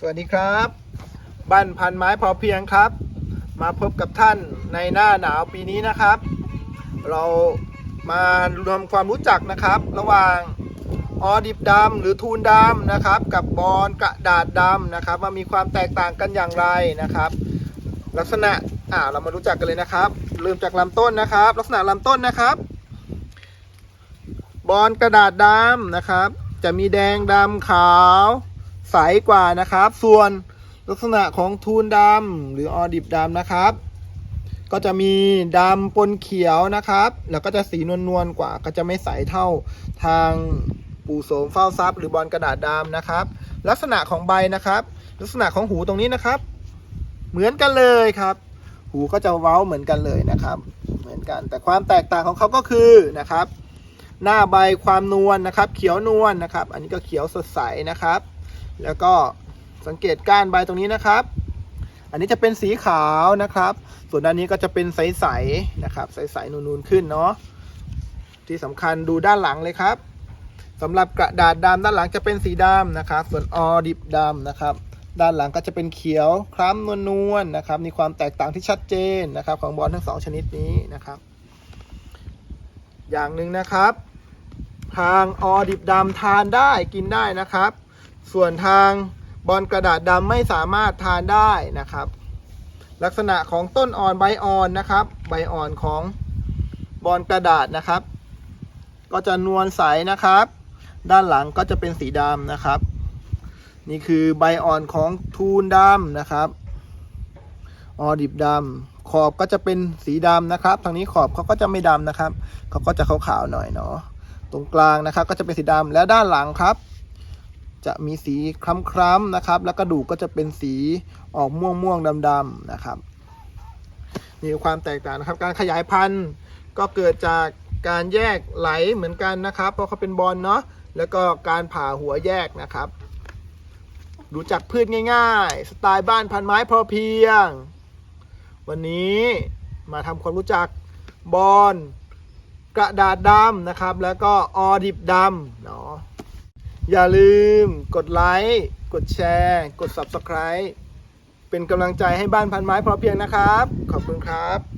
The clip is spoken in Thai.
สวัสดีครับ บ้านพันไม้พอเพียงครับ มาพบกับท่านในหน้าหนาวปีนี้นะครับ เรามารวมความรู้จักนะครับ ระหว่างออดิบดำหรือทูนดำนะครับ กับบอลกระดาษดำนะครับว่ามีความแตกต่างกันอย่างไรนะครับ ลักษณะอ่าเรามารู้จักกันเลยนะครับเริ่มจากลำต้นนะครับ ลักษณะลำต้นนะครับ บอลกระดาษดำนะครับ จะมีแดงดำขาว ใสกว่านะครับ ส่วนลักษณะของทูนดำหรือออดิบดำนะครับ ก็จะมีดำปนเขียวนะครับ แล้วก็จะสีนวลๆกว่า ก็จะไม่ใสเท่าทางปูโสมเฝ้าทรัพย์หรือบอลกระดาษดำนะครับ ลักษณะของใบนะครับ ลักษณะของหูตรงนี้นะครับ เหมือนกันเลยครับ หูก็จะเว้าเหมือนกันเลยนะครับ เหมือนกัน แต่ความแตกต่างของเขาก็คือนะครับ หน้าใบความนวลนะครับ เขียวนวลนะครับ อันนี้ก็เขียวสดใสนะครับ แล้วก็สังเกตก้านใบตรงนี้นะครับ อันนี้จะเป็นสีขาวนะครับ ส่วนด้านนี้ก็จะเป็นใสๆนะครับ ใสๆนูนๆขึ้นเนาะที่สำคัญดูด้านหลังเลยครับสำหรับกระดาษดำด้านหลังจะเป็นสีดำนะครับ ส่วนออดิบดำนะครับ ด้านหลังก็จะเป็นเขียวคล้ำนวลๆนะครับ มีความแตกต่างที่ชัดเจนนะครับ ของบอลทั้งสองชนิดนี้นะครับ อย่างหนึ่งนะครับ ทางออดิบดำทานได้กินได้นะครับ ส่วนทางบอลกระดาษดำไม่สามารถทานได้นะครับ ลักษณะของต้นอ่อนใบอ่อนนะครับ ใบอ่อนของบอลกระดาษนะครับ ก็จะนวลใสนะครับ ด้านหลังก็จะเป็นสีดำนะครับ นี่คือใบอ่อนของทูนดำนะครับออดิบดำขอบก็จะเป็นสีดำนะครับ ทางนี้ขอบเขาก็จะไม่ดำนะครับเขาก็จะขาวๆหน่อยเนาะตรงกลางนะครับ ก็จะเป็นสีดำและด้านหลังครับ จะมีสีคล้ำๆนะครับ แล้วกระดูกก็จะเป็นสีออกม่วงๆดำๆนะครับนี่คือความแตกต่างนะครับ การขยายพันธุ์ก็เกิดจากการแยกไหลเหมือนกันนะครับ เพราะเขาเป็นบอลเนาะแล้วก็การผ่าหัวแยกนะครับรู้จักพืชง่ายๆ สไตล์บ้านพันไม้พอเพียง วันนี้มาทำความรู้จักบอลกระดาษดำนะครับ แล้วก็ออดิบดำเนาะ อย่าลืมกดไลค์กดแชร์ กด Subscribe เป็นกำลังใจให้บ้านพันไม้พอเพียงนะครับ ขอบคุณครับ